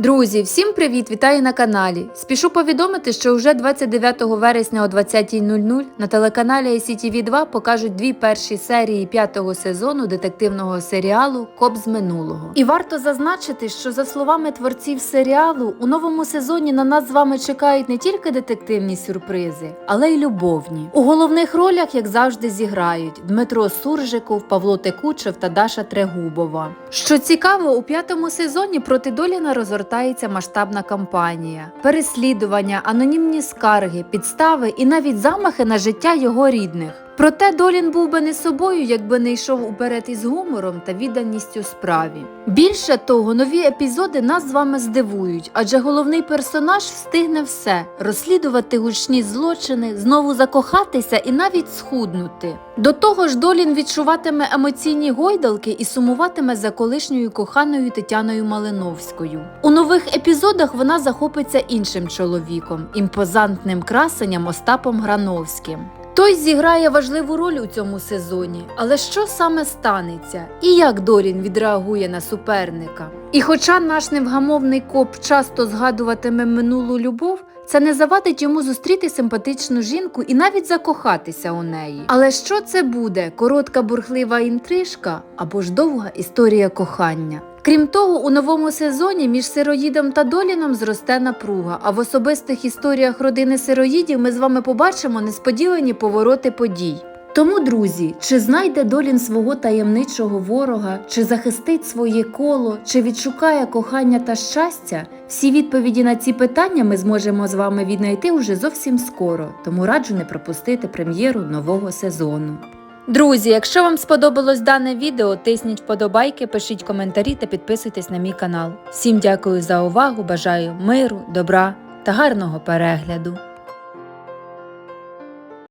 Друзі, всім привіт! Вітаю на каналі. Спішу повідомити, що вже 29 вересня о 20.00 на телеканалі ICTV 2 покажуть дві перші серії п'ятого сезону детективного серіалу Коп з минулого. І варто зазначити, що за словами творців серіалу, у новому сезоні на нас з вами чекають не тільки детективні сюрпризи, але й любовні. У головних ролях, як завжди, зіграють Дмитро Суржиков, Павло Текучев та Даша Трегубова. Що цікаво, у п'ятому сезоні проти Доліна розгортається масштабна кампанія, переслідування, анонімні скарги, підстави і навіть замахи на життя його рідних. Проте Долін був би не собою, якби не йшов уперед із гумором та відданістю справі. Більше того, нові епізоди нас з вами здивують, адже головний персонаж встигне все розслідувати гучні злочини, знову закохатися і навіть схуднути. До того ж, Долін відчуватиме емоційні гойдалки і сумуватиме за колишньою коханою Тетяною Малиновською. У нових епізодах вона захопиться іншим чоловіком, імпозантним красенням Остапом Грановським. Той зіграє важливу роль у цьому сезоні, але що саме станеться і як Долін відреагує на суперника? І хоча наш невгамовний коп часто згадуватиме минулу любов, це не завадить йому зустріти симпатичну жінку і навіть закохатися у неї. Але що це буде? Коротка бурхлива інтрижка або ж довга історія кохання? Крім того, у новому сезоні між сироїдом та Доліном зросте напруга. А в особистих історіях родини сироїдів ми з вами побачимо несподівані повороти подій. Тому, друзі, чи знайде Долін свого таємничого ворога, чи захистить своє коло, чи відшукає кохання та щастя? Всі відповіді на ці питання ми зможемо з вами віднайти уже зовсім скоро, тому раджу не пропустити прем'єру нового сезону. Друзі, якщо вам сподобалось дане відео, тисніть вподобайки, пишіть коментарі та підписуйтесь на мій канал. Всім дякую за увагу, бажаю миру, добра та гарного перегляду.